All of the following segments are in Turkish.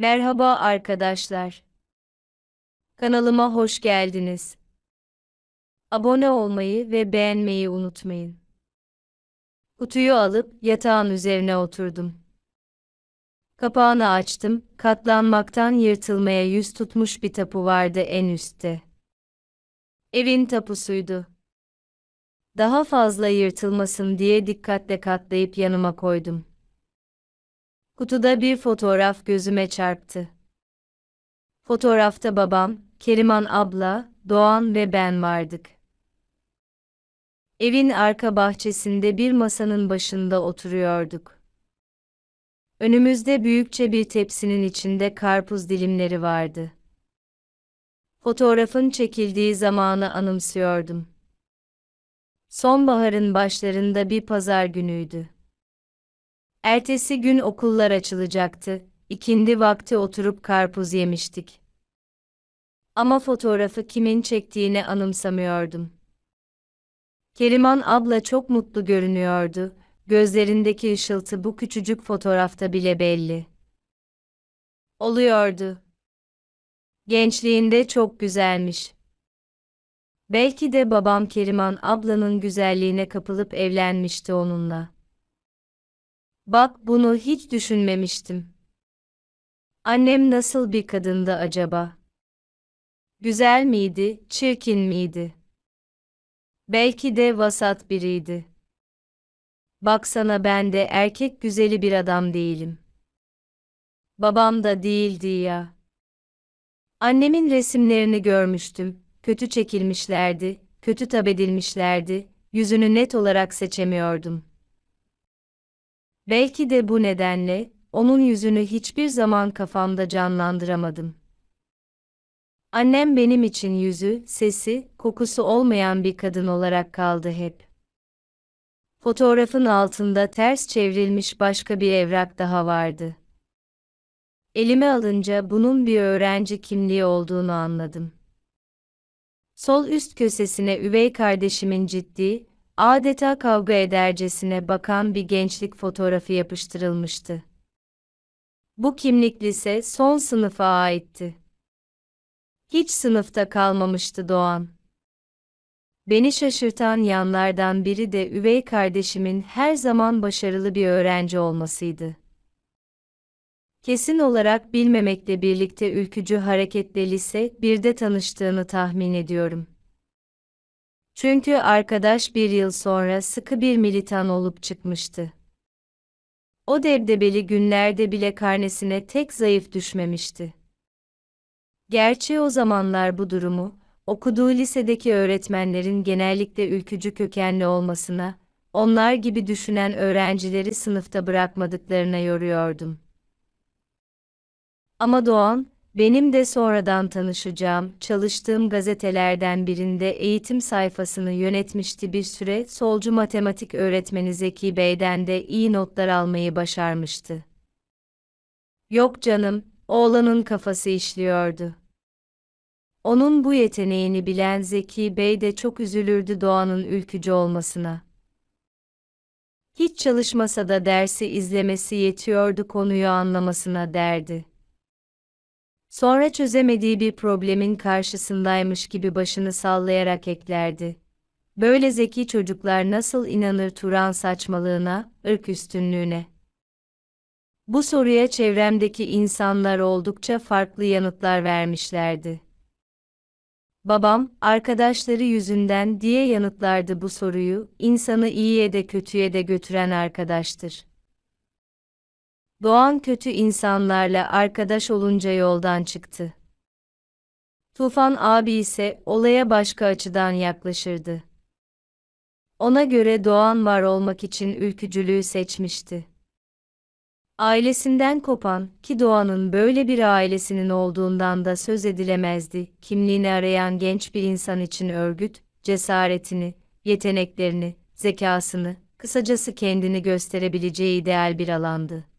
Merhaba arkadaşlar. Kanalıma hoş geldiniz. Abone olmayı ve beğenmeyi unutmayın. Kutuyu alıp yatağın üzerine oturdum. Kapağını açtım, katlanmaktan yırtılmaya yüz tutmuş bir tapu vardı en üstte. Evin tapusuydu. Daha fazla yırtılmasın diye dikkatle katlayıp yanıma koydum. Kutuda bir fotoğraf gözüme çarptı. Fotoğrafta babam, Keriman abla, Doğan ve ben vardık. Evin arka bahçesinde bir masanın başında oturuyorduk. Önümüzde büyükçe bir tepsinin içinde karpuz dilimleri vardı. Fotoğrafın çekildiği zamanı anımsıyordum. Sonbaharın başlarında bir pazar günüydü. Ertesi gün okullar açılacaktı, ikindi vakti oturup karpuz yemiştik. Ama fotoğrafı kimin çektiğini anımsamıyordum. Keriman abla çok mutlu görünüyordu, gözlerindeki ışıltı bu küçücük fotoğrafta bile belli. Oluyordu. Gençliğinde çok güzelmiş. Belki de babam Keriman ablanın güzelliğine kapılıp evlenmişti onunla. Bak bunu hiç düşünmemiştim. Annem nasıl bir kadındı acaba? Güzel miydi, çirkin miydi? Belki de vasat biriydi. Baksana ben de erkek güzeli bir adam değilim. Babam da değildi ya. Annemin resimlerini görmüştüm, kötü çekilmişlerdi, kötü tab edilmişlerdi, yüzünü net olarak seçemiyordum. Belki de bu nedenle, onun yüzünü hiçbir zaman kafamda canlandıramadım. Annem benim için yüzü, sesi, kokusu olmayan bir kadın olarak kaldı hep. Fotoğrafın altında ters çevrilmiş başka bir evrak daha vardı. Elime alınca bunun bir öğrenci kimliği olduğunu anladım. Sol üst kösesine üvey kardeşimin ciddi, adeta kavga edercesine bakan bir gençlik fotoğrafı yapıştırılmıştı. Bu kimlik lise son sınıfa aitti. Hiç sınıfta kalmamıştı Doğan. Beni şaşırtan yanlardan biri de üvey kardeşimin her zaman başarılı bir öğrenci olmasıydı. Kesin olarak bilmemekle birlikte ülkücü hareketle lise birde tanıştığını tahmin ediyorum. Çünkü arkadaş bir yıl sonra sıkı bir militan olup çıkmıştı. O debdebeli günlerde bile karnesine tek zayıf düşmemişti. Gerçi o zamanlar bu durumu, okuduğu lisedeki öğretmenlerin genellikle ülkücü kökenli olmasına, onlar gibi düşünen öğrencileri sınıfta bırakmadıklarına yoruyordum. Ama Doğan, benim de sonradan tanışacağım, çalıştığım gazetelerden birinde eğitim sayfasını yönetmişti bir süre, solcu matematik öğretmeni Zeki Bey'den de iyi notlar almayı başarmıştı. Yok canım, oğlanın kafası işliyordu. Onun bu yeteneğini bilen Zeki Bey de çok üzülürdü Doğan'ın ülkücü olmasına. Hiç çalışmasa da dersi izlemesi yetiyordu konuyu anlamasına derdi. Sonra çözemediği bir problemin karşısındaymış gibi başını sallayarak eklerdi. Böyle zeki çocuklar nasıl inanır Turan saçmalığına, ırk üstünlüğüne? Bu soruya çevremdeki insanlar oldukça farklı yanıtlar vermişlerdi. Babam, arkadaşları yüzünden diye yanıtlardı bu soruyu, insanı iyiye de kötüye de götüren arkadaştır. Doğan kötü insanlarla arkadaş olunca yoldan çıktı. Tufan abi ise olaya başka açıdan yaklaşırdı. Ona göre Doğan var olmak için ülkücülüğü seçmişti. Ailesinden kopan, ki Doğan'ın böyle bir ailesinin olduğundan da söz edilemezdi, kimliğini arayan genç bir insan için örgüt, cesaretini, yeteneklerini, zekasını, kısacası kendini gösterebileceği ideal bir alandı.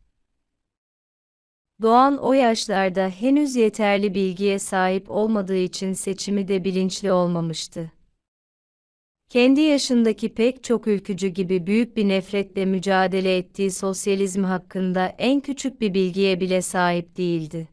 Doğan o yaşlarda henüz yeterli bilgiye sahip olmadığı için seçimi de bilinçli olmamıştı. Kendi yaşındaki pek çok ülkücü gibi büyük bir nefretle mücadele ettiği sosyalizm hakkında en küçük bir bilgiye bile sahip değildi.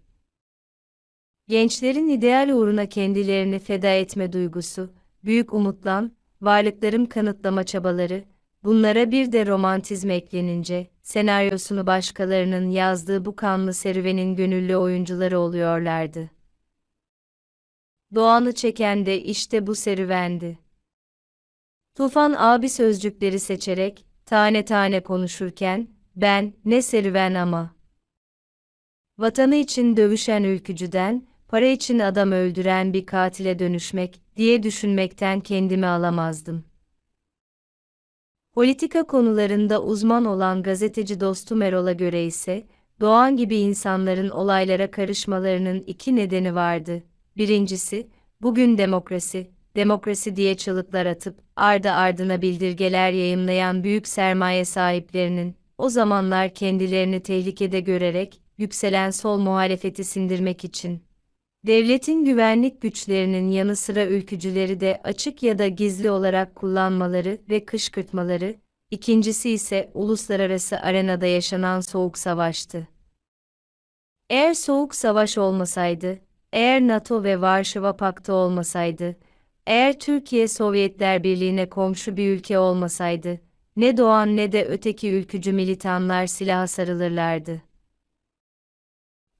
Gençlerin ideal uğruna kendilerini feda etme duygusu, büyük umutlan, varlıklarım kanıtlama çabaları, bunlara bir de romantizm eklenince, senaryosunu başkalarının yazdığı bu kanlı serüvenin gönüllü oyuncuları oluyorlardı. Doğanı çeken de işte bu serüvendi. Tufan abi sözcükleri seçerek, tane tane konuşurken, ben, ne serüven ama. Vatanı için dövüşen ülkücüden, para için adam öldüren bir katile dönüşmek, diye düşünmekten kendimi alamazdım. Politika konularında uzman olan gazeteci dostum Erol'a göre ise, Doğan gibi insanların olaylara karışmalarının iki nedeni vardı. Birincisi, bugün demokrasi, demokrasi diye çığlıklar atıp, ardı ardına bildirgeler yayımlayan büyük sermaye sahiplerinin, o zamanlar kendilerini tehlikede görerek, yükselen sol muhalefeti sindirmek için, devletin güvenlik güçlerinin yanı sıra ülkücüleri de açık ya da gizli olarak kullanmaları ve kışkırtmaları, ikincisi ise uluslararası arenada yaşanan soğuk savaştı. Eğer soğuk savaş olmasaydı, eğer NATO ve Varşova Paktı olmasaydı, eğer Türkiye Sovyetler Birliği'ne komşu bir ülke olmasaydı, ne Doğan ne de öteki ülkücü militanlar silaha sarılırlardı.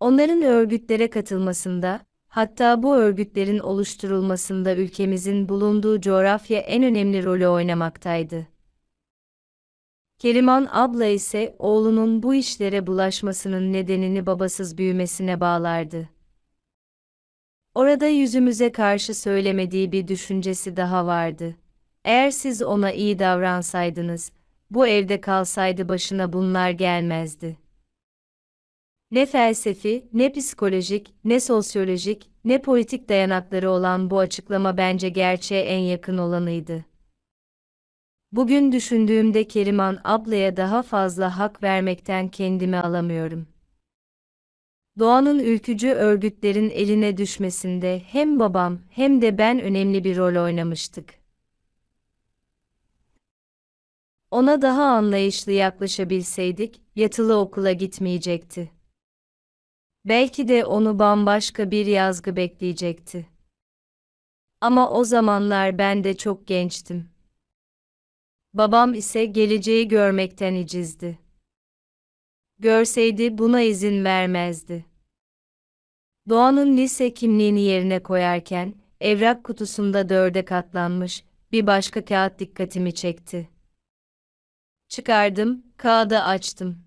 Onların örgütlere katılmasında, hatta bu örgütlerin oluşturulmasında ülkemizin bulunduğu coğrafya en önemli rolü oynamaktaydı. Keriman abla ise oğlunun bu işlere bulaşmasının nedenini babasız büyümesine bağlardı. Orada yüzümüze karşı söylemediği bir düşüncesi daha vardı. Eğer siz ona iyi davransaydınız, bu evde kalsaydı başına bunlar gelmezdi. Ne felsefi, ne psikolojik, ne sosyolojik, ne politik dayanakları olan bu açıklama bence gerçeğe en yakın olanıydı. Bugün düşündüğümde Keriman ablaya daha fazla hak vermekten kendimi alamıyorum. Doğanın ülkücü örgütlerin eline düşmesinde hem babam hem de ben önemli bir rol oynamıştık. Ona daha anlayışlı yaklaşabilseydik, yatılı okula gitmeyecekti. Belki de onu bambaşka bir yazgı bekleyecekti. Ama o zamanlar ben de çok gençtim. Babam ise geleceği görmekten icizdi. Görseydi buna izin vermezdi. Doğan'ın lise kimliğini yerine koyarken, evrak kutusunda dörde katlanmış, bir başka kağıt dikkatimi çekti. Çıkardım, kağıdı açtım.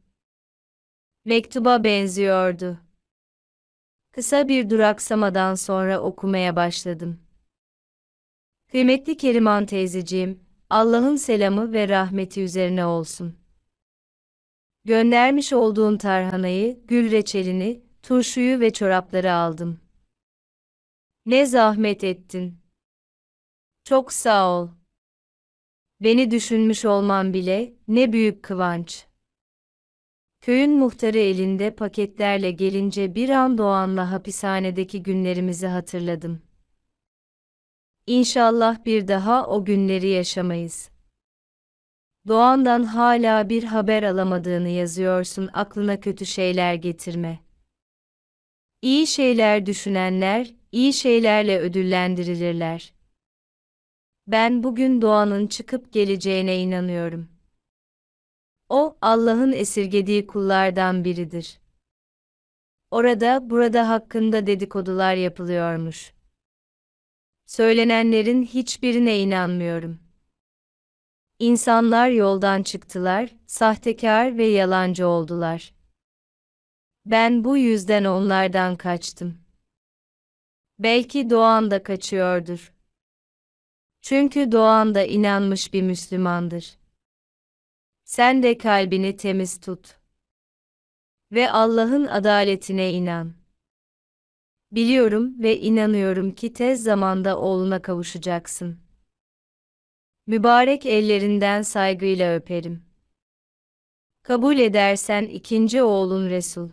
Mektuba benziyordu. Kısa bir duraksamadan sonra okumaya başladım. Kıymetli Keriman teyzeciğim, Allah'ın selamı ve rahmeti üzerine olsun. Göndermiş olduğun tarhanayı, gül reçelini, turşuyu ve çorapları aldım. Ne zahmet ettin. Çok sağ ol. Beni düşünmüş olman bile ne büyük kıvanç. Köyün muhtarı elinde paketlerle gelince bir an Doğan'la hapishanedeki günlerimizi hatırladım. İnşallah bir daha o günleri yaşamayız. Doğan'dan hala bir haber alamadığını yazıyorsun aklına kötü şeyler getirme. İyi şeyler düşünenler, iyi şeylerle ödüllendirilirler. Ben bugün Doğan'ın çıkıp geleceğine inanıyorum. O, Allah'ın esirgediği kullardan biridir. Orada, burada hakkında dedikodular yapılıyormuş. Söylenenlerin hiçbirine inanmıyorum. İnsanlar yoldan çıktılar, sahtekar ve yalancı oldular. Ben bu yüzden onlardan kaçtım. Belki Doğan da kaçıyordur. Çünkü Doğan da inanmış bir Müslümandır. Sen de kalbini temiz tut. Ve Allah'ın adaletine inan. Biliyorum ve inanıyorum ki tez zamanda oğluna kavuşacaksın. Mübarek ellerinden saygıyla öperim. Kabul edersen ikinci oğlun Resul.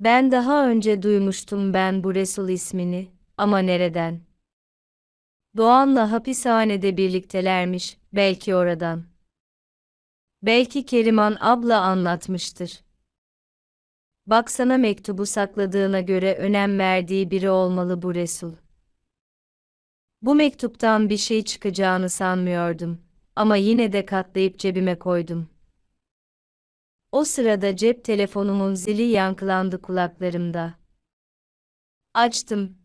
Ben daha önce duymuştum ben bu Resul ismini, ama nereden? Doğan'la hapishanede birliktelermiş, belki oradan. Belki Keriman abla anlatmıştır. Baksana mektubu sakladığına göre önem verdiği biri olmalı bu Resul. Bu mektuptan bir şey çıkacağını sanmıyordum ama yine de katlayıp cebime koydum. O sırada cep telefonumun zili yankılandı kulaklarımda. Açtım.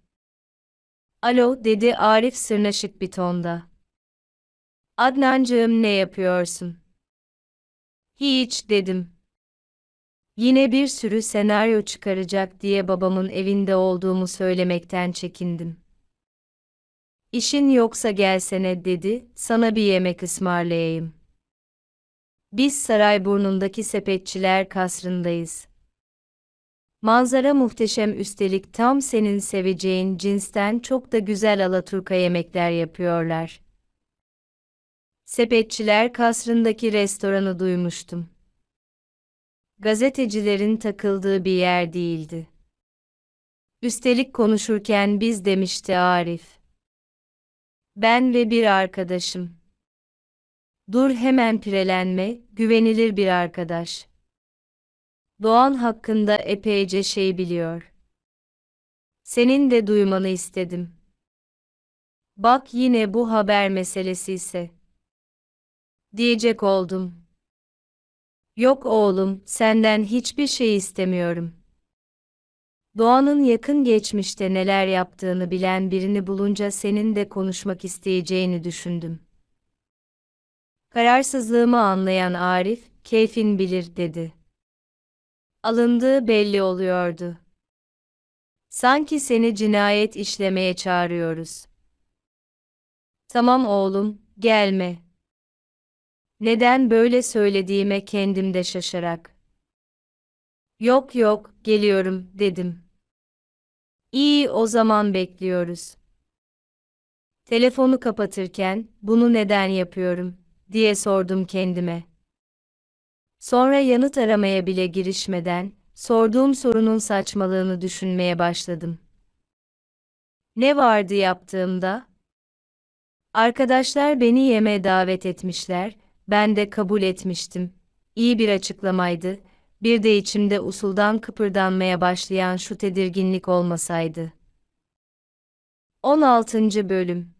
Alo dedi Arif sırnaşık bir tonda. Adnancığım ne yapıyorsun? Hiç dedim. Yine bir sürü senaryo çıkaracak diye babamın evinde olduğumu söylemekten çekindim. İşin yoksa gelsene dedi, sana bir yemek ısmarlayayım. Biz Sarayburnu'ndaki sepetçiler kasrındayız. Manzara muhteşem üstelik tam senin seveceğin cinsten çok da güzel alaturka yemekler yapıyorlar. Sepetçiler kasrındaki restoranı duymuştum. Gazetecilerin takıldığı bir yer değildi. Üstelik konuşurken biz demişti Arif. Ben ve bir arkadaşım. Dur hemen pirelenme, güvenilir bir arkadaş. Doğan hakkında epeyce şey biliyor. Senin de duymanı istedim. Bak yine bu haber meselesi ise. Diyecek oldum. Yok oğlum, senden hiçbir şey istemiyorum. Doğan'ın yakın geçmişte neler yaptığını bilen birini bulunca senin de konuşmak isteyeceğini düşündüm. Kararsızlığımı anlayan Arif, keyfin bilir dedi. Alındığı belli oluyordu. Sanki seni cinayet işlemeye çağırıyoruz. Tamam oğlum, gelme. Neden böyle söylediğime kendim de şaşarak. Yok yok, geliyorum, dedim. İyi, o zaman bekliyoruz. Telefonu kapatırken, bunu neden yapıyorum, diye sordum kendime. Sonra yanıt aramaya bile girişmeden, sorduğum sorunun saçmalığını düşünmeye başladım. Ne vardı yaptığımda? Arkadaşlar beni yemeğe davet etmişler, ben de kabul etmiştim. İyi bir açıklamaydı, bir de içimde usuldan kıpırdanmaya başlayan şu tedirginlik olmasaydı. 16. Bölüm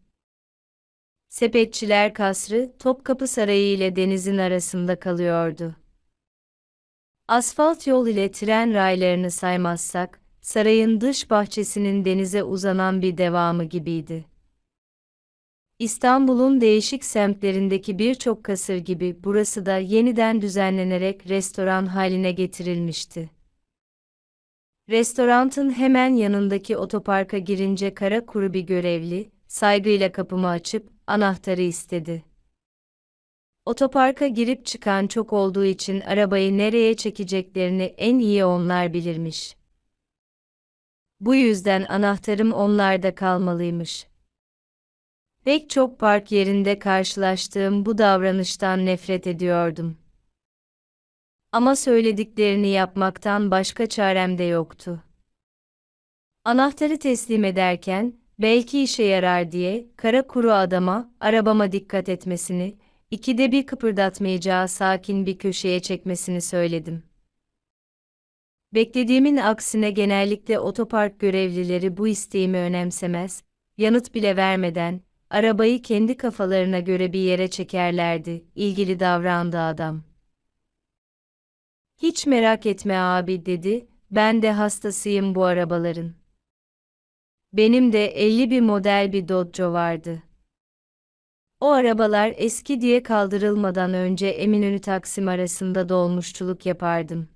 Sepetçiler Kasrı, Topkapı Sarayı ile denizin arasında kalıyordu. Asfalt yol ile tren raylarını saymazsak, sarayın dış bahçesinin denize uzanan bir devamı gibiydi. İstanbul'un değişik semtlerindeki birçok kasır gibi burası da yeniden düzenlenerek restoran haline getirilmişti. Restorantın hemen yanındaki otoparka girince kara kuru bir görevli, saygıyla kapımı açıp anahtarı istedi. Otoparka girip çıkan çok olduğu için arabayı nereye çekeceklerini en iyi onlar bilirmiş. Bu yüzden anahtarım onlarda kalmalıymış. Pek çok park yerinde karşılaştığım bu davranıştan nefret ediyordum. Ama söylediklerini yapmaktan başka çarem de yoktu. Anahtarı teslim ederken, belki işe yarar diye, kara kuru adama, arabama dikkat etmesini, ikide bir kıpırdatmayacağı sakin bir köşeye çekmesini söyledim. Beklediğimin aksine genellikle otopark görevlileri bu isteğimi önemsemez, yanıt bile vermeden, arabayı kendi kafalarına göre bir yere çekerlerdi, ilgili davrandı adam. Hiç merak etme abi dedi, ben de hastasıyım bu arabaların. Benim de 50 bir model bir Dodge vardı. O arabalar eski diye kaldırılmadan önce Eminönü Taksim arasında dolmuşçuluk yapardım.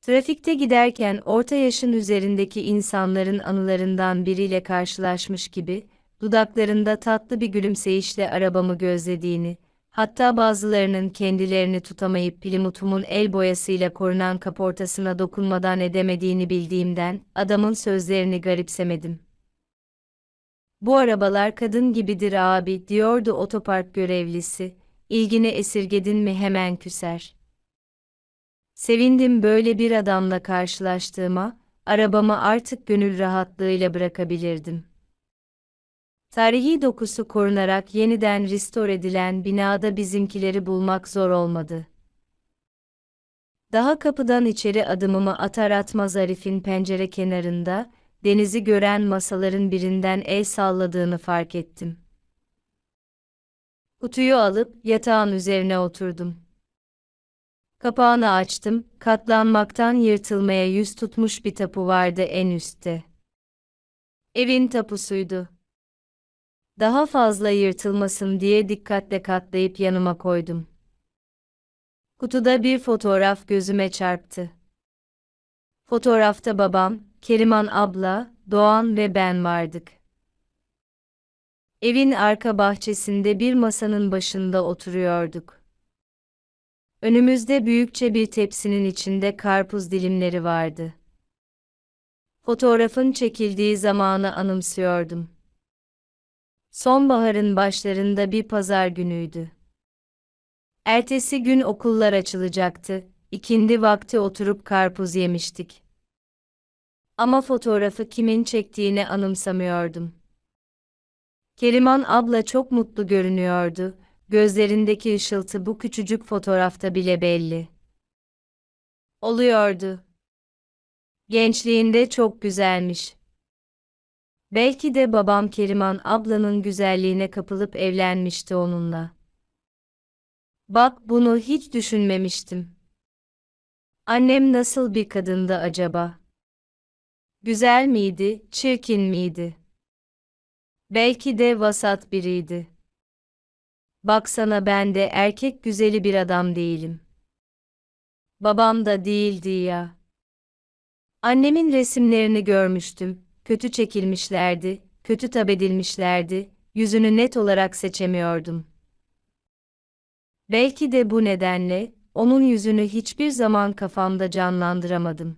Trafikte giderken orta yaşın üzerindeki insanların anılarından biriyle karşılaşmış gibi, dudaklarında tatlı bir gülümseyişle arabamı gözlediğini, hatta bazılarının kendilerini tutamayıp Plymouth'umun el boyasıyla korunan kaportasına dokunmadan edemediğini bildiğimden, adamın sözlerini garipsemedim. Bu arabalar kadın gibidir abi, diyordu otopark görevlisi, ilgini esirgedin mi hemen küser. Sevindim böyle bir adamla karşılaştığıma, arabamı artık gönül rahatlığıyla bırakabilirdim. Tarihi dokusu korunarak yeniden restore edilen binada bizimkileri bulmak zor olmadı. Daha kapıdan içeri adımımı atar atmaz Arif'in pencere kenarında, denizi gören masaların birinden el salladığını fark ettim. Kutuyu alıp yatağın üzerine oturdum. Kapağını açtım, katlanmaktan yırtılmaya yüz tutmuş bir tapu vardı en üstte. Evin tapusuydu. Daha fazla yırtılmasın diye dikkatle katlayıp yanıma koydum. Kutuda bir fotoğraf gözüme çarptı. Fotoğrafta babam, Keriman abla, Doğan ve ben vardık. Evin arka bahçesinde bir masanın başında oturuyorduk. Önümüzde büyükçe bir tepsinin içinde karpuz dilimleri vardı. Fotoğrafın çekildiği zamanı anımsıyordum. Sonbaharın başlarında bir pazar günüydü. Ertesi gün okullar açılacaktı, ikindi vakti oturup karpuz yemiştik. Ama fotoğrafı kimin çektiğini anımsamıyordum. Keriman abla çok mutlu görünüyordu, gözlerindeki ışıltı bu küçücük fotoğrafta bile belli. Oluyordu. Gençliğinde çok güzelmiş. Belki de babam Keriman ablanın güzelliğine kapılıp evlenmişti onunla. Bak bunu hiç düşünmemiştim. Annem nasıl bir kadındı acaba? Güzel miydi, çirkin miydi? Belki de vasat biriydi. Baksana ben de erkek güzeli bir adam değilim. Babam da değildi ya. Annemin resimlerini görmüştüm, kötü çekilmişlerdi, kötü tab edilmişlerdi, yüzünü net olarak seçemiyordum. Belki de bu nedenle, onun yüzünü hiçbir zaman kafamda canlandıramadım.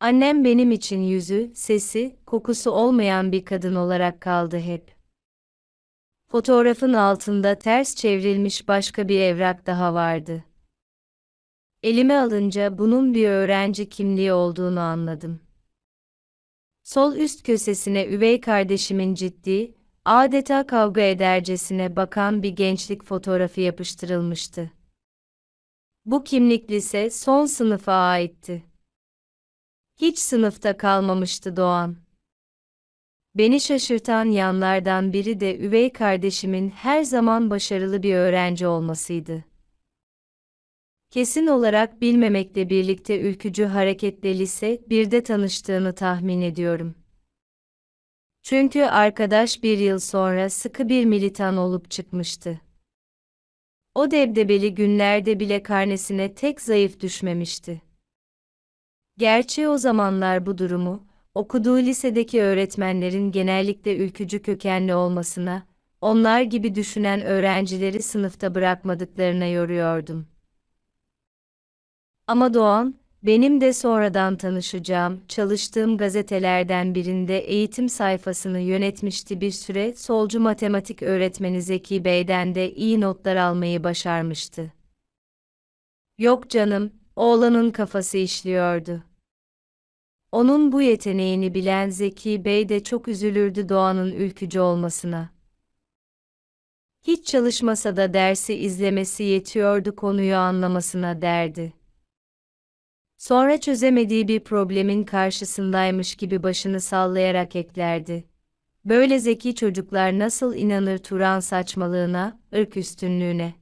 Annem benim için yüzü, sesi, kokusu olmayan bir kadın olarak kaldı hep. Fotoğrafın altında ters çevrilmiş başka bir evrak daha vardı. Elime alınca bunun bir öğrenci kimliği olduğunu anladım. Sol üst kösesine üvey kardeşimin ciddi, adeta kavga edercesine bakan bir gençlik fotoğrafı yapıştırılmıştı. Bu kimlik lise son sınıfa aitti. Hiç sınıfta kalmamıştı Doğan. Beni şaşırtan yanlardan biri de üvey kardeşimin her zaman başarılı bir öğrenci olmasıydı. Kesin olarak bilmemekle birlikte ülkücü hareketle lise birde tanıştığını tahmin ediyorum. Çünkü arkadaş bir yıl sonra sıkı bir militan olup çıkmıştı. O debdebeli günlerde bile karnesine tek zayıf düşmemişti. Gerçi o zamanlar bu durumu, okuduğu lisedeki öğretmenlerin genellikle ülkücü kökenli olmasına, onlar gibi düşünen öğrencileri sınıfta bırakmadıklarına yoruyordum. Ama Doğan, benim de sonradan tanışacağım, çalıştığım gazetelerden birinde eğitim sayfasını yönetmişti bir süre, solcu matematik öğretmeni Zeki Bey'den de iyi notlar almayı başarmıştı. Yok canım, oğlanın kafası işliyordu. Onun bu yeteneğini bilen Zeki Bey de çok üzülürdü Doğan'ın ülkücü olmasına. Hiç çalışmasa da dersi izlemesi yetiyordu konuyu anlamasına derdi. Sonra çözemediği bir problemin karşısındaymış gibi başını sallayarak eklerdi. Böyle zeki çocuklar nasıl inanır Turan saçmalığına, ırk üstünlüğüne?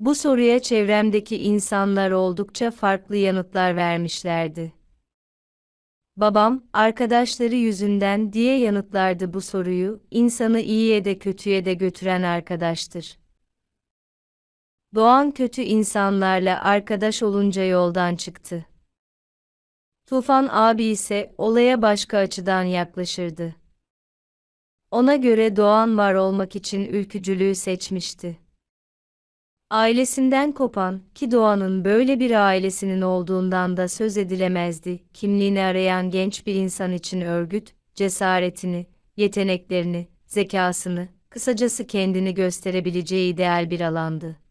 Bu soruya çevremdeki insanlar oldukça farklı yanıtlar vermişlerdi. Babam, arkadaşları yüzünden diye yanıtlardı bu soruyu, insanı iyiye de kötüye de götüren arkadaştır. Doğan kötü insanlarla arkadaş olunca yoldan çıktı. Tufan abi ise olaya başka açıdan yaklaşırdı. Ona göre Doğan var olmak için ülkücülüğü seçmişti. Ailesinden kopan, ki Doğan'ın böyle bir ailesinin olduğundan da söz edilemezdi, kimliğini arayan genç bir insan için örgüt, cesaretini, yeteneklerini, zekasını, kısacası kendini gösterebileceği ideal bir alandı.